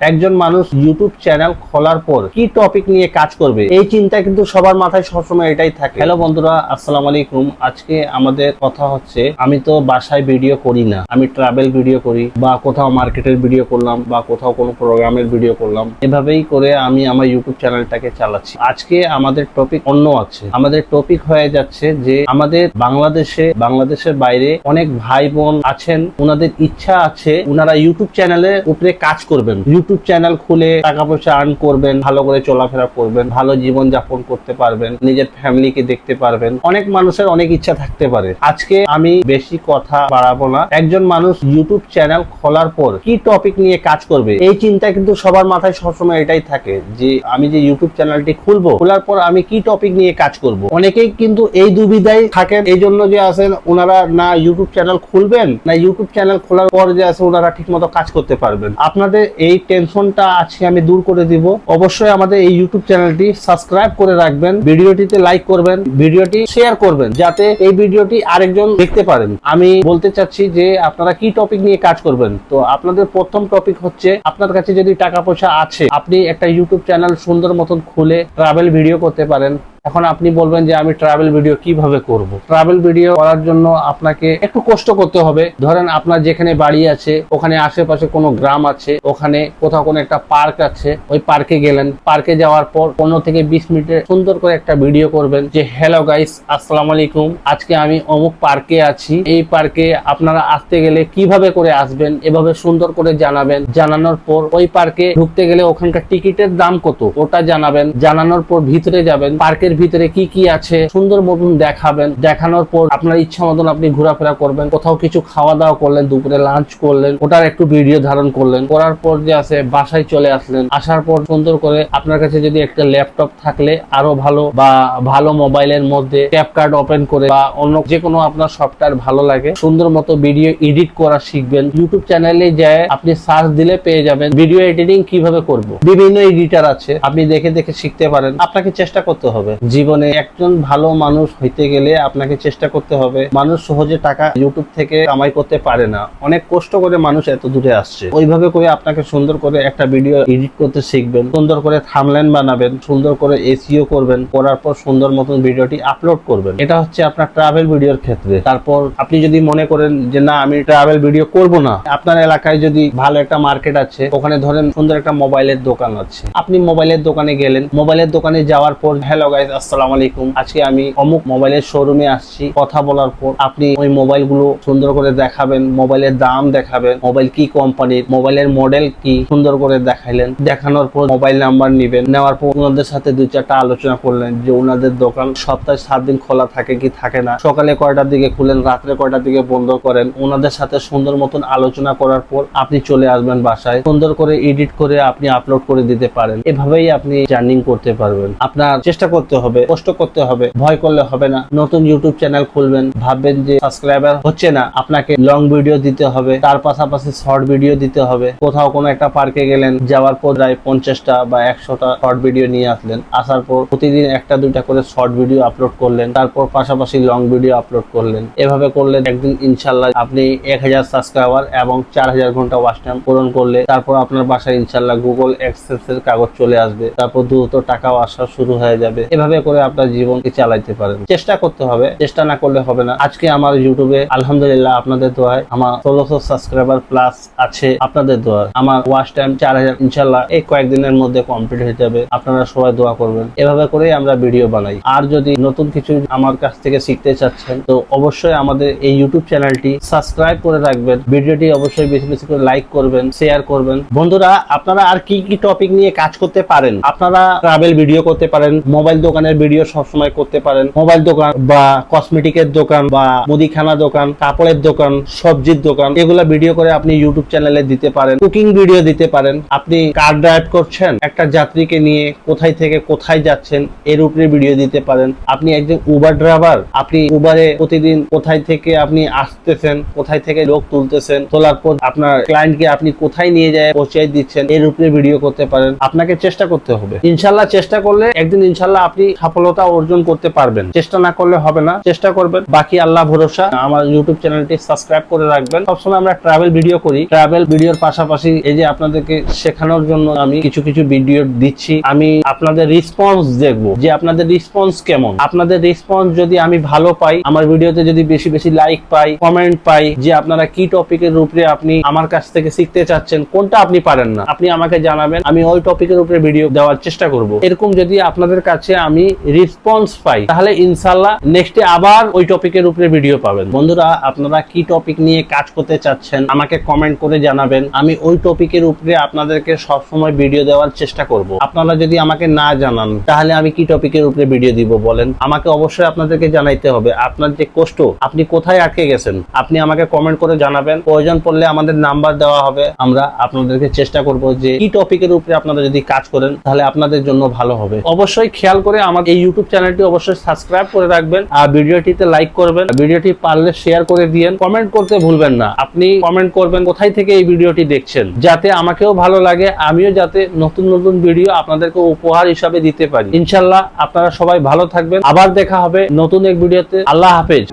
একজন মানুষ YouTube channel খোলার পর কি টপিক নিয়ে কাজ করবে? এই চিন্তা কিন্তু সবার মাথায় সবসময় এটাই থাকে। হ্যালো বন্ধুরা, আসসালামু আলাইকুম। আজকে আমাদের কথা হচ্ছে, আমি তো বাসায় ভিডিও করি না। আমি ট্রাভেল ভিডিও করি বা কোথাও মার্কেটের ভিডিও করলাম বা কোথাও কোনো প্রোগ্রামের ভিডিও করলাম। এভাবেই করে আমি আমার ইউটিউব চ্যানেলটাকে চালাচ্ছি। আজকে আমাদের টপিক অন্য আছে। আমাদের টপিক হয়ে যাচ্ছে যে আমাদের বাংলাদেশে, বাংলাদেশের বাইরে অনেক ভাই বোন আছেন ওনাদের ইচ্ছা আছে ওনারা ইউটিউব চ্যানেলের উপরে কাজ করবেন। ইউটিউব চ্যানেল খুলে টাকা পয়সা আর্ন করবেন, ভালো করে চলাফেরা করবেন, ভালো জীবন যাপন করতে পারবেন, নিজের ফ্যামিলিকে দেখতে পারবেন। অনেক মানুষের অনেক ইচ্ছা থাকতে পারে। আজকে আমি বেশি কথা বাড়াবো না। একজন মানুষ ইউটিউব চ্যানেল খোলার পর কি টপিক নিয়ে কাজ করবে, এই চিন্তা কিন্তু সবার মাথায় সবসময় এটাই থাকে যে আমি যে ইউটিউব চ্যানেলটি খুলবো, খোলার পর আমি কি টপিক নিয়ে কাজ করব। অনেকেই কিন্তু এই দুবিধায় থাকেন এই জন্য যে আছেন, ওনারা না ইউটিউব চ্যানেল খুলবেন, না ইউটিউব চ্যানেল খোলার পর যে আছে ওনারা ঠিক মতো কাজ করতে পারবেন। আপনাদের এই টেনশনটা আজকে আমি দূর করে দিব। অবশ্যই আমাদের এই ইউটিউব চ্যানেলটি সাবস্ক্রাইব করে রাখবেন। ভিডিওটিতে লাইক করবেন, ভিডিওটি শেয়ার করবেন, যাতে এই ভিডিওটি আরেকজন দেখতে পারেন। আমি বলতে চাচ্ছি যে আপনারা কি টপিক নিয়ে কাজ করবেন? তো আপনাদের প্রথম টপিক হচ্ছে, আপনার কাছে যদি টাকা পয়সা আছে, আপনি একটা ইউটিউব চ্যানেল সুন্দর মতন খুলে ট্রাভেল ভিডিও করতে পারেন। এখন আপনি বলবেন যে আমি ট্রাভেল ভিডিও কীভাবে করব? ট্রাভেল ভিডিও করার জন্য আপনাকে একটু কষ্ট করতে হবে। ধরেন আপনার যেখানে বাড়ি আছে, ওখানে আশেপাশে কোনো গ্রাম আছে, ওখানে কোথাও কোনো একটা পার্ক আছে, ওই পার্কে গেলেন। পার্কে যাওয়ার পর পনেরো থেকে বিশ মিনিটের সুন্দর করে একটা ভিডিও করবেন যে হ্যালো গাইস আসসালামু আলাইকুম। আজকে আমি অমুক পার্কে আছি। এই পার্কে আপনারা আসতে গেলে কীভাবে করে আসবেন? এভাবে সুন্দর করে জানাবেন। জানানোর পর ওই পার্কে ঢুকতে গেলে ওখানকার টিকিটের দাম কত? ওটা জানাবেন। জানানোর পর ভিতরে যাবেন। পার্কের ভিতরে কি কি আছে? সুন্দর মতন দেখাবেন। দেখানোর পর আপনার ইচ্ছা মতন আপনি ঘোরাফেরা করবেন। কোথাও কিছু খাওয়া দাওয়া করলেন, দুপুরে লাঞ্চ করলেন, ওটার একটু ভিডিও ধারণ করলেন। করার পর যে আছে, বাসায় চলে আসলেন। আসার পর সুন্দর করে আপনার কাছে যদি একটা ল্যাপটপ থাকলে আরও ভালো বা ভালো মোবাইলের মধ্যে ট্যাপ কার্ড ওপেন করে বা অন্য যে কোনো আপনার সফটওয়্যার ভালো লাগে, সুন্দর মতো ভিডিও এডিট করা শিখবেন। ইউটিউব চ্যানেলে যায় আপনি সার্চ দিলে পেয়ে যাবেন ভিডিও এডিটিং কীভাবে করব। বিভিন্ন এডিটার আছে, আপনি দেখে দেখে শিখতে পারেন। আপনাকে চেষ্টা করতে হবে। জীবনে একজন ভালো মানুষ হইতে গেলে আপনাকে চেষ্টা করতে হবে। মানুষ সহজে টাকা ইউটিউব থেকে কামাই করতে পারে না। অনেক কষ্ট করে মানুষ এত দূরে আসছে। ওইভাবে করে আপনাকে সুন্দর করে একটা ভিডিও এডিট করতে শিখবেন। সুন্দর করে থামলেন বানাবেন। সুন্দর করে এসিও করবেন। করার পর সুন্দর মতন ভিডিওটি আপলোড করবেন। এটা হচ্ছে আপনার ট্রাভেল ভিডিওর ক্ষেত্রে। তারপর আপনি যদি মনে করেন যে, না, আমি ট্রাভেল ভিডিও করব না। আপনার এলাকায় যদি ভালো একটা মার্কেট আছে, ওখানে ধরেন সুন্দর একটা মোবাইলের দোকান আছে। আপনি মোবাইলের দোকানে গেলেন। মোবাইলের দোকানে যাওয়ার পর, হ্যালো গাইজ আসসালামু আলাইকুম আজকে আমি অমুক মোবাইলের শোরুমে আসছি, কথা বলার পর আপনি ওই মোবাইলগুলো সুন্দর করে দেখাবেন, মোবাইলের দাম দেখাবেন, মোবাইল কি কোম্পানির মোবাইলের মডেল কি সুন্দর করে দেখাইলেন, দেখানোর পর মোবাইল নাম্বার নিবেন, নেওয়ার পর ওনাদের সাথে দুই চারটা আলোচনা করলেন যে ওনাদের দোকান সপ্তাহে সাত দিন খোলা থাকে কি থাকে না, সকালে কয়টার দিকে খুলেন, রাত্রে কয়টার দিকে বন্ধ করেন, ওনাদের সাথে সুন্দর মতন আলোচনা করার পর আপনি চলে আসবেন বাসায়, সুন্দর করে এডিট করে আপনি আপলোড করে দিতে পারেন, এভাবেই আপনি জার্নিং করতে পারবেন। আপনার চেষ্টা করতে হবে, কষ্ট করতে হবে, ভয় করলে হবে না। নতুন ইউটিউব চ্যানেল খুলবেন, ভাববেন যে সাবস্ক্রাইবার হচ্ছে না, আপনাকে লং ভিডিও দিতে হবে, তার পাশাপাশি শর্ট ভিডিও দিতে হবে। কোথাও কোনো একটা পার্কে গেলেন, যাওয়ার পর প্রায় পঞ্চাশটা বা একশোটা শর্ট ভিডিও নিয়ে আসলেন। আসার পর প্রতিদিন একটা দুইটা করে শর্ট ভিডিও আপলোড করলেন, তারপর পাশাপাশি লং ভিডিও আপলোড করলেন। এভাবে করলে একদিন ইনশাল্লাহ আপনি এক হাজার সাবস্ক্রাইবার এবং চার হাজার ঘণ্টা ওয়াচ টাইম পূরণ করলে, তারপর আপনার বাসায় ইনশাল্লাহ গুগল এক্সেস এর কাগজ চলে আসবে। তারপর দ্রুত টাকাও আসা শুরু হয়ে যাবে। এভাবে করে আপনার জীবনকে চালাইতে পারেন? চেষ্টা করতে হবে, চেষ্টা না করলে হবে না। আজকে আমার ইউটিউবে আলহামদুলিল্লাহ আপনাদের দোয়ায় আমার ষোলোশো সাবস্ক্রাইবার প্লাস আছে আপনাদের দোয়ায়। আমার ওয়াচ টাইম চার হাজার ইনশাল্লাহ এই কয়েকদিনের মধ্যে কমপ্লিট হয়ে যাবে। আপনারা সবাই দোয়া করবেন। এভাবে করেই আমরা ভিডিও বানাই। আর যদি নতুন কিছু আমার কাছ থেকে শিখতে চাচ্ছেন, তো অবশ্যই আমাদের এই ইউটিউব চ্যানেলটি সাবস্ক্রাইব করে রাখবেন। ভিডিওটি অবশ্যই বেশি বেশি করে লাইক করবেন শেয়ার করবেন। বন্ধুরা, আপনারা আর কি কি টপিক নিয়ে কাজ করতে পারেন? আপনারা ট্রাভেল ভিডিও করতে পারেন মোবাইল দোকানের ভিডিও সবসময় করতে পারেন। মোবাইল দোকান বা কসমেটিকের দোকান বা মুদিখানা দোকান, কাপড়ের দোকান, সবজির দোকান, এগুলা ভিডিও করে আপনি ইউটিউব চ্যানেলে দিতে পারেন কুকিং ভিডিও দিতে পারেন। আপনি কার ড্রাইভ করছেন, একটা যাত্রীকে নিয়ে কোথায় থেকে কোথায় যাচ্ছেন, এর উপরে ভিডিও দিতে পারেন। আপনি একজন উবার ড্রাইভার আপনি উবারে প্রতিদিন কোথায় থেকে আপনি আসতেছেন, কোথায় থেকে লোক তুলতেছেন, তোলার পর আপনার ক্লায়েন্টকে আপনি কোথায় নিয়ে যায়, পৌঁছে দিচ্ছেন, এর উপরে ভিডিও করতে পারেন। আপনাকে চেষ্টা করতে হবে। ইনশাল্লাহ চেষ্টা করলে, একদিন ইনশাল্লাহ আপনি ভিডিওটি সফলতা অর্জন করতে পারবেন। চেষ্টা না করলে হবে না, চেষ্টা করবেন। বাকি আল্লাহ ভরসা, আমার ইউটিউব চ্যানেলটি সাবস্ক্রাইব করে রাখবেন। সবসময় আমরা ট্রাভেল ভিডিও করি। ট্রাভেল ভিডিওর পাশাপাশি এই যে আপনাদেরকে শেখানোর জন্য আমি কিছু কিছু ভিডিও দিচ্ছি। আমি আপনাদের রেসপন্স দেখব যে আপনাদের রেসপন্স কেমন। আপনাদের রেসপন্স যদি আমি ভালো পাই, আমার ভিডিওতে যদি বেশি বেশি লাইক পাই কমেন্ট পাই যে আপনারা কি টপিকের উপরে আপনি আমার কাছ থেকে শিখতে চাচ্ছেন, কোনটা আপনি পারেন না, আপনি আমাকে জানাবেন। আমি ওই টপিকের উপরে ভিডিও দেওয়ার চেষ্টা করব। এরকম যদি আপনাদের কাছে আমি রেসপন্স পাই, তাহলে ইনশাল্লাহ নেক্সটে আবার ওই টপিকের উপরে ভিডিও পাবেন। বন্ধুরা, আপনারা কি টপিক নিয়ে কাজ করতে চাচ্ছেন, আমাকে কমেন্ট করে জানাবেন। আমি ওই টপিকের উপরে আপনাদেরকে সবসময় ভিডিও দেওয়ার চেষ্টা করব। আপনারা যদি আমাকে না জানান, তাহলে আমি কি টপিকের উপরে ভিডিও দিব বলেন? আমাকে অবশ্যই আপনাদেরকে জানাইতে হবে। আপনার যে কষ্ট, আপনি কোথায় আটকে গেছেন, আপনি আমাকে কমেন্ট করে জানাবেন। প্রয়োজন পড়লে আমাদের নাম্বার দেওয়া হবে। আমরা আপনাদেরকে চেষ্টা করব যে কি টপিকের উপরে আপনারা যদি কাজ করেন, তাহলে আপনাদের জন্য ভালো হবে। অবশ্যই খেয়াল করে আমার এই ইউটিউব চ্যানেলটি অবশ্যই সাবস্ক্রাইব করে রাখবেন আর ভিডিওটিতে লাইক করবেন। ভিডিওটি পারলে শেয়ার করে দিয়েন। কমেন্ট করতে ভুলবেন না। আপনি কমেন্ট করবেন কোথায় থেকে এই ভিডিওটি দেখছেন। যাতে আমাকেও ভালো লাগে, আমিও যাতে নতুন নতুন ভিডিও আপনাদেরকে উপহার হিসাবে দিতে পারি। ইনশাল্লাহ আপনারা সবাই ভালো থাকবেন। আবার দেখা হবে নতুন এক ভিডিওতে আল্লাহ হাফেজ।